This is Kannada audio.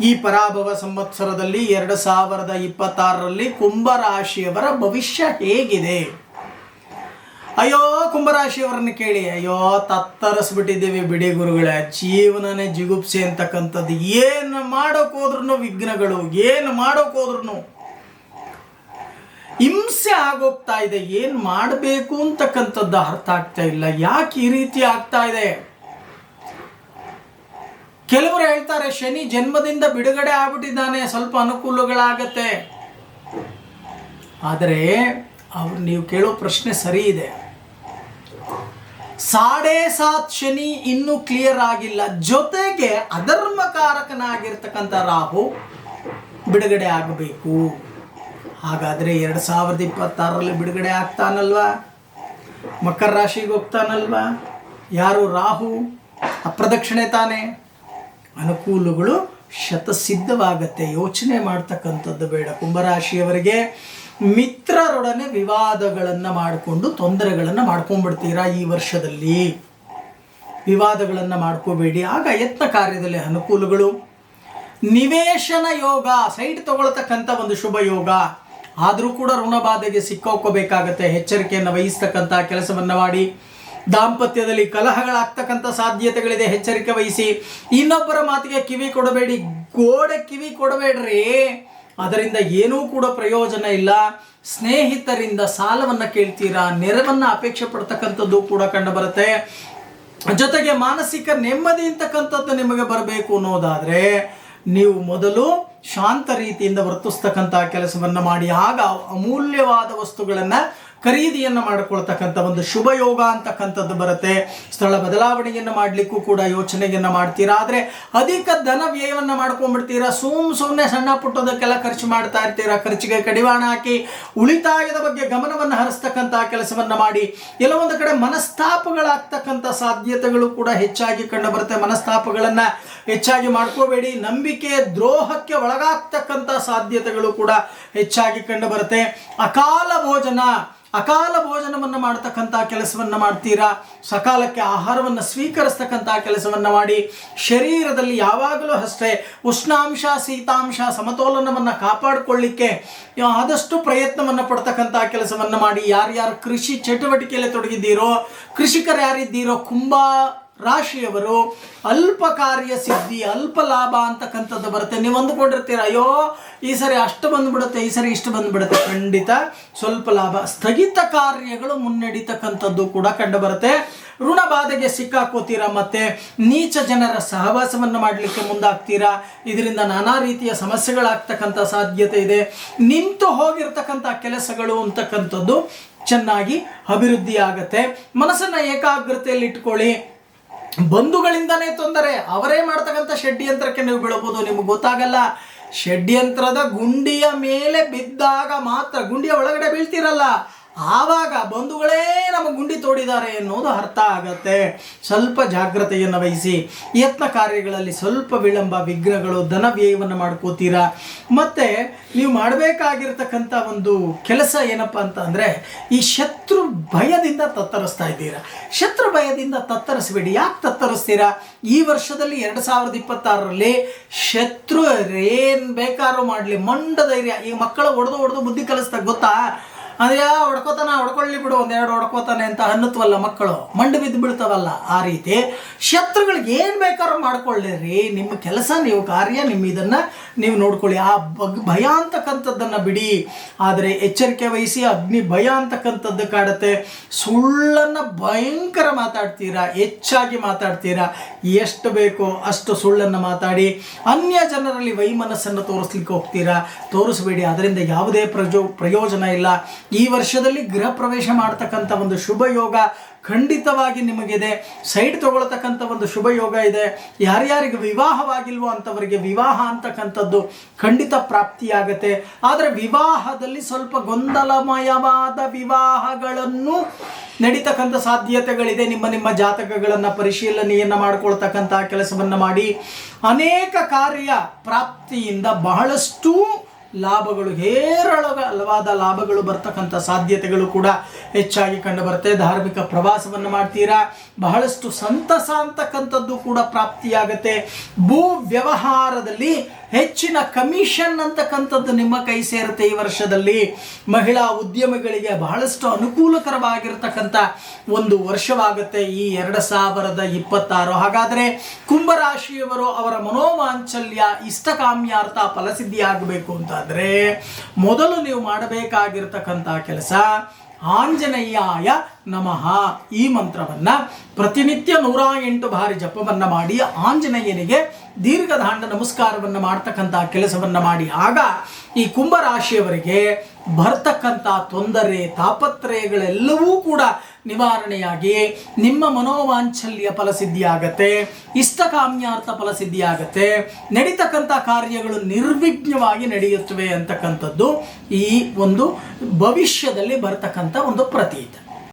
ಈ ಪರಾಭವ ಸಂವತ್ಸರದಲ್ಲಿ ಎರಡು ಸಾವಿರದ ಇಪ್ಪತ್ತಾರರಲ್ಲಿ ಕುಂಭರಾಶಿಯವರ ಭವಿಷ್ಯ ಹೇಗಿದೆ? ಅಯ್ಯೋ, ಕುಂಭರಾಶಿಯವರನ್ನು ಕೇಳಿ. ಅಯ್ಯೋ, ತತ್ತರಿಸ್ಬಿಟ್ಟಿದ್ದೀವಿ ಬಿಡಿ ಗುರುಗಳೇ. ಜೀವನನೇ ಜಿಗುಪ್ಸೆ ಅಂತಕ್ಕಂಥದ್ದು. ಏನು ಮಾಡೋಕ್ಕೋದ್ರೂ ವಿಘ್ನಗಳು? ಏನು ಮಾಡೋಕ್ಕೋದ್ರೂ ಹಿಂಸೆ ಆಗೋಗ್ತಾ ಇದೆ. ಏನು ಮಾಡಬೇಕು ಅಂತಕ್ಕಂಥದ್ದು ಅರ್ಥ ಆಗ್ತಾ ಇಲ್ಲ. ಯಾಕೆ ಈ ರೀತಿ ಆಗ್ತಾ ಇದೆ? ಕೆಲವರು ಹೇಳ್ತಾರೆ, ಶನಿ ಜನ್ಮದಿಂದ ಬಿಡುಗಡೆ ಆಗ್ಬಿಟ್ಟಿದ್ದಾನೆ, ಸ್ವಲ್ಪ ಅನುಕೂಲಗಳಾಗತ್ತೆ. ಆದರೆ ಅವ್ರು ನೀವು ಕೇಳೋ ಪ್ರಶ್ನೆ ಸರಿ ಇದೆ. ಸಾಡೆ ಸಾತ್ ಶನಿ ಇನ್ನೂ ಕ್ಲಿಯರ್ ಆಗಿಲ್ಲ. ಜೊತೆಗೆ ಅಧರ್ಮಕಾರಕನಾಗಿರ್ತಕ್ಕಂಥ ರಾಹು ಬಿಡುಗಡೆ ಆಗಬೇಕು. ಹಾಗಾದರೆ ಎರಡು ಸಾವಿರದ ಇಪ್ಪತ್ತಾರರಲ್ಲಿ ಬಿಡುಗಡೆ ಆಗ್ತಾನಲ್ವಾ? ಮಕರ ರಾಶಿಗೆ ಹೋಗ್ತಾನಲ್ವಾ? ಯಾರು? ರಾಹು? ಅಪ್ರದಕ್ಷಿಣೆ ತಾನೆ. ಅನುಕೂಲಗಳು ಶತಸಿದ್ಧವಾಗತ್ತೆ. ಯೋಚನೆ ಮಾಡ್ತಕ್ಕಂಥದ್ದು ಬೇಡ. ಕುಂಭರಾಶಿಯವರಿಗೆ ಮಿತ್ರರೊಡನೆ ವಿವಾದಗಳನ್ನು ಮಾಡಿಕೊಂಡು ತೊಂದರೆಗಳನ್ನು ಮಾಡ್ಕೊಂಡ್ಬಿಡ್ತೀರಾ ಈ ವರ್ಷದಲ್ಲಿ? ವಿವಾದಗಳನ್ನು ಮಾಡ್ಕೋಬೇಡಿ. ಆಗ ಯತ್ನ ಕಾರ್ಯದಲ್ಲಿ ಅನುಕೂಲಗಳು. ನಿವೇಶನ ಯೋಗ ಸೈಟ್ ತಗೊಳ್ತಕ್ಕಂಥ ಒಂದು ಶುಭ ಯೋಗ. ಆದರೂ ಕೂಡ ಋಣಬಾಧೆಗೆ ಸಿಕ್ಕೋಕೋಬೇಕಾಗತ್ತೆ. ಎಚ್ಚರಿಕೆಯನ್ನು ವಹಿಸ್ತಕ್ಕಂಥ ಕೆಲಸವನ್ನು ಮಾಡಿ. ದಾಂಪತ್ಯದಲ್ಲಿ ಕಲಹಗಳಾಗ್ತಕ್ಕಂಥ ಸಾಧ್ಯತೆಗಳಿದೆ. ಎಚ್ಚರಿಕೆ ವಹಿಸಿ. ಇನ್ನೊಬ್ಬರ ಮಾತಿಗೆ ಕಿವಿ ಕೊಡಬೇಡಿ. ಗೋಡೆ ಕಿವಿ ಕೊಡಬೇಡ್ರಿ. ಅದರಿಂದ ಏನೂ ಕೂಡ ಪ್ರಯೋಜನ ಇಲ್ಲ. ಸ್ನೇಹಿತರಿಂದ ಸಾಲವನ್ನು ಕೇಳ್ತೀರಾ? ನೆರವನ್ನು ಅಪೇಕ್ಷೆ ಪಡ್ತಕ್ಕಂಥದ್ದು ಕೂಡ ಕಂಡು ಬರುತ್ತೆ ಜೊತೆಗೆ ಮಾನಸಿಕ ನೆಮ್ಮದಿ ಅಂತಕ್ಕಂಥದ್ದು ನಿಮಗೆ ಬರಬೇಕು ಅನ್ನೋದಾದರೆ ನೀವು ಮೊದಲು ಶಾಂತ ರೀತಿಯಿಂದ ವರ್ತಿಸ್ತಕ್ಕಂಥ ಕೆಲಸವನ್ನು ಮಾಡಿ, ಆಗ ಅಮೂಲ್ಯವಾದ ವಸ್ತುಗಳನ್ನು ಖರೀದಿಯನ್ನು ಮಾಡಿಕೊಳ್ತಕ್ಕಂಥ ಒಂದು ಶುಭ ಯೋಗ ಅಂತಕ್ಕಂಥದ್ದು ಬರುತ್ತೆ. ಸ್ಥಳ ಬದಲಾವಣೆಯನ್ನು ಮಾಡಲಿಕ್ಕೂ ಕೂಡ ಯೋಚನೆಯನ್ನು ಮಾಡ್ತೀರಾ? ಆದರೆ ಅಧಿಕ ಧನ ವ್ಯಯವನ್ನು ಮಾಡ್ಕೊಂಡ್ಬಿಡ್ತೀರಾ? ಸುಮ್ ಸುಮ್ಮನೆ ಸಣ್ಣ ಪುಟ್ಟದಕ್ಕೆಲ್ಲ ಖರ್ಚು ಮಾಡ್ತಾ ಇರ್ತೀರಾ? ಖರ್ಚಿಗೆ ಕಡಿವಾಣ ಹಾಕಿ ಉಳಿತಾಯದ ಬಗ್ಗೆ ಗಮನವನ್ನು ಹರಿಸ್ತಕ್ಕಂಥ ಕೆಲಸವನ್ನು ಮಾಡಿ. ಕೆಲವೊಂದು ಕಡೆ ಮನಸ್ತಾಪಗಳಾಗ್ತಕ್ಕಂಥ ಸಾಧ್ಯತೆಗಳು ಕೂಡ ಹೆಚ್ಚಾಗಿ ಕಂಡು ಬರುತ್ತೆ. ಮನಸ್ತಾಪಗಳನ್ನು ಹೆಚ್ಚಾಗಿ ಮಾಡ್ಕೋಬೇಡಿ. ನಂಬಿಕೆ ದ್ರೋಹಕ್ಕೆ ಒಳಗಾಗ್ತಕ್ಕಂಥ ಸಾಧ್ಯತೆಗಳು ಕೂಡ ಹೆಚ್ಚಾಗಿ ಕಂಡು ಬರುತ್ತೆ. ಅಕಾಲ ಭೋಜನ, ಅಕಾಲ ಭೋಜನವನ್ನು ಮಾಡ್ತಕ್ಕಂಥ ಕೆಲಸವನ್ನು ಮಾಡ್ತೀರಾ? ಸಕಾಲಕ್ಕೆ ಆಹಾರವನ್ನು ಸ್ವೀಕರಿಸ್ತಕ್ಕಂಥ ಕೆಲಸವನ್ನು ಮಾಡಿ, ಶರೀರದಲ್ಲಿ ಯಾವಾಗಲೂ ಅಷ್ಟೇ ಉಷ್ಣಾಂಶ, ಶೀತಾಂಶ, ಸಮತೋಲನವನ್ನು ಕಾಪಾಡಿಕೊಳ್ಳಿಕ್ಕೆ ಆದಷ್ಟು ಪ್ರಯತ್ನವನ್ನು ಪಡ್ತಕ್ಕಂಥ ಕೆಲಸವನ್ನು ಮಾಡಿ. ಯಾರ್ಯಾರು ಕೃಷಿ ಚಟುವಟಿಕೆಯಲ್ಲಿ ತೊಡಗಿದ್ದೀರೋ, ಕೃಷಿಕರು ಯಾರಿದ್ದೀರೋ ಕುಂಭ ರಾಶಿಯವರು ಅಲ್ಪ ಕಾರ್ಯ ಸಿದ್ಧಿ, ಅಲ್ಪ ಲಾಭ ಅಂತಕ್ಕಂಥದ್ದು ಬರುತ್ತೆ. ನೀವು ಅಂದುಕೊಂಡಿರ್ತೀರ, ಅಯ್ಯೋ, ಈ ಸರಿ ಅಷ್ಟು ಬಂದ್ಬಿಡುತ್ತೆ, ಈ ಸರಿ ಇಷ್ಟು ಬಂದ್ಬಿಡುತ್ತೆ. ಖಂಡಿತ ಸ್ವಲ್ಪ ಲಾಭ. ಸ್ಥಗಿತ ಕಾರ್ಯಗಳು ಮುನ್ನಡೀತಕ್ಕಂಥದ್ದು ಕೂಡ ಕಂಡು ಬರುತ್ತೆ. ಋಣ ಬಾಧೆಗೆ ಸಿಕ್ಕಾಕೋತೀರಾ ಮತ್ತೆ ನೀಚ ಜನರ ಸಹವಾಸವನ್ನು ಮಾಡಲಿಕ್ಕೆ ಮುಂದಾಗ್ತೀರಾ. ಇದರಿಂದ ನಾನಾ ರೀತಿಯ ಸಮಸ್ಯೆಗಳಾಗ್ತಕ್ಕಂಥ ಸಾಧ್ಯತೆ ಇದೆ. ನಿಂತು ಹೋಗಿರ್ತಕ್ಕಂಥ ಕೆಲಸಗಳು ಅಂತಕ್ಕಂಥದ್ದು ಚೆನ್ನಾಗಿ ಅಭಿವೃದ್ಧಿ ಆಗುತ್ತೆ ಮನಸ್ಸನ್ನು ಏಕಾಗ್ರತೆಯಲ್ಲಿ ಇಟ್ಕೊಳ್ಳಿ ಬಂಧುಗಳಿಂದನೇ ತೊಂದರೆ. ಅವರೇ ಮಾಡ್ತಕ್ಕಂಥ ಷಡ್ಯಂತ್ರಕ್ಕೆ ನೀವು ಬೀಳಬಹುದು ನಿಮ್ಗೆ ಗೊತ್ತಾಗಲ್ಲ. ಷಡ್ಯಂತ್ರದ ಗುಂಡಿಯ ಮೇಲೆ ಬಿದ್ದಾಗ ಮಾತ್ರ, ಗುಂಡಿಯ ಒಳಗಡೆ ಬೀಳ್ತೀರಲ್ಲ. ಆವಾಗ ಬಂಧುಗಳೇ ನಮ್ಮ ಗುಂಡಿ ತೋಡಿದ್ದಾರೆ ಎನ್ನುವುದು ಅರ್ಥ ಆಗತ್ತೆ. ಸ್ವಲ್ಪ ಜಾಗ್ರತೆಯನ್ನು ವಹಿಸಿ. ಯತ್ನ ಕಾರ್ಯಗಳಲ್ಲಿ ಸ್ವಲ್ಪ ವಿಳಂಬ, ವಿಘ್ನಗಳು, ಧನ ವ್ಯಯವನ್ನು ಮಾಡ್ಕೋತೀರಾ? ಮತ್ತು ನೀವು ಮಾಡಬೇಕಾಗಿರ್ತಕ್ಕಂಥ ಒಂದು ಕೆಲಸ ಏನಪ್ಪ ಅಂತ ಈ ಶತ್ರು ಭಯದಿಂದ ತತ್ತರಿಸ್ತಾ ಇದ್ದೀರಾ? ಶತ್ರು ಭಯದಿಂದ ತತ್ತರಿಸಬೇಡಿ. ಯಾಕೆ ತತ್ತರಿಸ್ತೀರಾ? ಈ ವರ್ಷದಲ್ಲಿ ಎರಡು ಸಾವಿರದ ಇಪ್ಪತ್ತಾರರಲ್ಲಿ ಶತ್ರು ಏನು ಬೇಕಾದ್ರೂ ಮಾಡಲಿ. ಮಂಡ ಧೈರ್ಯ. ಈ ಮಕ್ಕಳು ಹೊಡೆದು ಹೊಡೆದು ಬುದ್ಧಿ ಕಲಿಸ್ತಾ ಗೊತ್ತಾ? ಅದೇ ಹೊಡ್ಕೋತಾನ, ಹೊಡ್ಕೊಳ್ಳಿ ಬಿಡು, ಒಂದೆರಡು ಹೊಡ್ಕೋತಾನೆ ಅಂತ ಅನ್ನತ್ವಲ್ಲ ಮಕ್ಕಳು. ಮಂಡು ಬಿದ್ದು ಬಿಡ್ತಾವಲ್ಲ ಆ ರೀತಿ. ಶತ್ರುಗಳಿಗೆ ಏನು ಬೇಕಾದ್ರೂ ಮಾಡ್ಕೊಳ್ಳಿರಿ. ನಿಮ್ಮ ಕೆಲಸ, ನೀವು ಕಾರ್ಯ, ನಿಮ್ಮ ಇದನ್ನು ನೀವು ನೋಡ್ಕೊಳ್ಳಿ. ಆ ಭಯ ಅಂತಕ್ಕಂಥದ್ದನ್ನು ಬಿಡಿ. ಆದರೆ ಎಚ್ಚರಿಕೆ ವಹಿಸಿ, ಅಗ್ನಿ ಭಯ ಅಂತಕ್ಕಂಥದ್ದು ಕಾಡುತ್ತೆ. ಸುಳ್ಳನ್ನು ಭಯಂಕರ ಮಾತಾಡ್ತೀರಾ? ಹೆಚ್ಚಾಗಿ ಮಾತಾಡ್ತೀರಾ? ಎಷ್ಟು ಬೇಕೋ ಅಷ್ಟು ಸುಳ್ಳನ್ನು ಮಾತಾಡಿ. ಅನ್ಯ ಜನರಲ್ಲಿ ವೈಮನಸ್ಸನ್ನು ತೋರಿಸ್ಲಿಕ್ಕೆ ಹೋಗ್ತೀರಾ? ತೋರಿಸಬೇಡಿ. ಅದರಿಂದ ಯಾವುದೇ ಪ್ರಜೋ ಪ್ರಯೋಜನ ಇಲ್ಲ. ಈ ವರ್ಷದಲ್ಲಿ ಗೃಹ ಪ್ರವೇಶ ಮಾಡ್ತಕ್ಕಂಥ ಒಂದು ಶುಭ ಯೋಗ ಖಂಡಿತವಾಗಿ ನಿಮಗಿದೆ. ಸೈಡ್ ತಗೊಳ್ತಕ್ಕಂಥ ಒಂದು ಶುಭ ಯೋಗ ಇದೆ. ಯಾರ್ಯಾರಿಗೆ ವಿವಾಹವಾಗಿಲ್ವೋ ಅಂಥವರಿಗೆ ವಿವಾಹ ಅಂತಕ್ಕಂಥದ್ದು ಖಂಡಿತ ಪ್ರಾಪ್ತಿಯಾಗತ್ತೆ. ಆದರೆ ವಿವಾಹದಲ್ಲಿ ಸ್ವಲ್ಪ ಗೊಂದಲಮಯವಾದ ವಿವಾಹಗಳನ್ನು ನಡೀತಕ್ಕಂಥ ಸಾಧ್ಯತೆಗಳಿದೆ. ನಿಮ್ಮ ನಿಮ್ಮ ಜಾತಕಗಳನ್ನು ಪರಿಶೀಲನೆಯನ್ನು ಮಾಡಿಕೊಳ್ತಕ್ಕಂಥ ಕೆಲಸವನ್ನು ಮಾಡಿ. ಅನೇಕ ಕಾರ್ಯ ಪ್ರಾಪ್ತಿಯಿಂದ ಬಹಳಷ್ಟು ಲಾಭಗಳು ಹೇರಳವಾದ ಲಾಭಗಳು ಬರ್ತಕ್ಕಂಥ ಸಾಧ್ಯತೆಗಳು ಕೂಡ ಹೆಚ್ಚಾಗಿ ಕಂಡುಬರುತ್ತೆ ಧಾರ್ಮಿಕ ಪ್ರವಾಸವನ್ನು ಮಾಡ್ತೀರಾ? ಬಹಳಷ್ಟು ಸಂತಸ ಅಂತಕ್ಕಂಥದ್ದು ಕೂಡ ಪ್ರಾಪ್ತಿಯಾಗತ್ತೆ. ಭೂ ವ್ಯವಹಾರದಲ್ಲಿ ಹೆಚ್ಚಿನ ಕಮಿಷನ್ ಅಂತಕ್ಕಂಥದ್ದು ನಿಮ್ಮ ಕೈ ಸೇರುತ್ತೆ ಈ ವರ್ಷದಲ್ಲಿ. ಮಹಿಳಾ ಉದ್ಯಮಿಗಳಿಗೆ ಬಹಳಷ್ಟು ಅನುಕೂಲಕರವಾಗಿರ್ತಕ್ಕಂಥ ಒಂದು ವರ್ಷವಾಗುತ್ತೆ ಈ ಎರಡು ಸಾವಿರದ ಇಪ್ಪತ್ತಾರು. ಹಾಗಾದರೆ ಕುಂಭರಾಶಿಯವರು ಅವರ ಮನೋವಾಂಚಲ್ಯ ಇಷ್ಟಕಾಮ್ಯಾರ್ಥ ಫಲಸಿದ್ಧಿಯಾಗಬೇಕು ಅಂತಾದರೆ ಮೊದಲು ನೀವು ಮಾಡಬೇಕಾಗಿರ್ತಕ್ಕಂಥ ಕೆಲಸ ಆಂಜನೇಯಾಯ ನಮಃ. ಈ ಮಂತ್ರವನ್ನ ಪ್ರತಿನಿತ್ಯ ನೂರ ಎಂಟು ಬಾರಿ ಜಪವನ್ನ ಮಾಡಿ ಆಂಜನೇಯನಿಗೆ ದೀರ್ಘದಾಂಡ ನಮಸ್ಕಾರವನ್ನು ಮಾಡ್ತಕ್ಕಂಥ ಕೆಲಸವನ್ನ ಮಾಡಿ. ಆಗ ಈ ಕುಂಭರಾಶಿಯವರಿಗೆ ಬರ್ತಕ್ಕಂಥ ತೊಂದರೆ, ತಾಪತ್ರಯಗಳೆಲ್ಲವೂ ಕೂಡ ನಿವಾರಣೆಯಾಗಿ ನಿಮ್ಮ ಮನೋವಾಂಚಲ್ಯ ಫಲಸಿದ್ಧಿಯಾಗತ್ತೆ, ಇಷ್ಟಕಾಮ್ಯಾರ್ಥ ಫಲಸಿದ್ಧಿಯಾಗತ್ತೆ, ನಡೀತಕ್ಕಂಥ ಕಾರ್ಯಗಳು ನಿರ್ವಿಘ್ನವಾಗಿ ನಡೆಯುತ್ತವೆ ಅಂತಕ್ಕಂಥದ್ದು ಈ ಒಂದು ಭವಿಷ್ಯದಲ್ಲಿ ಬರತಕ್ಕಂಥ ಒಂದು ಪ್ರತೀತ.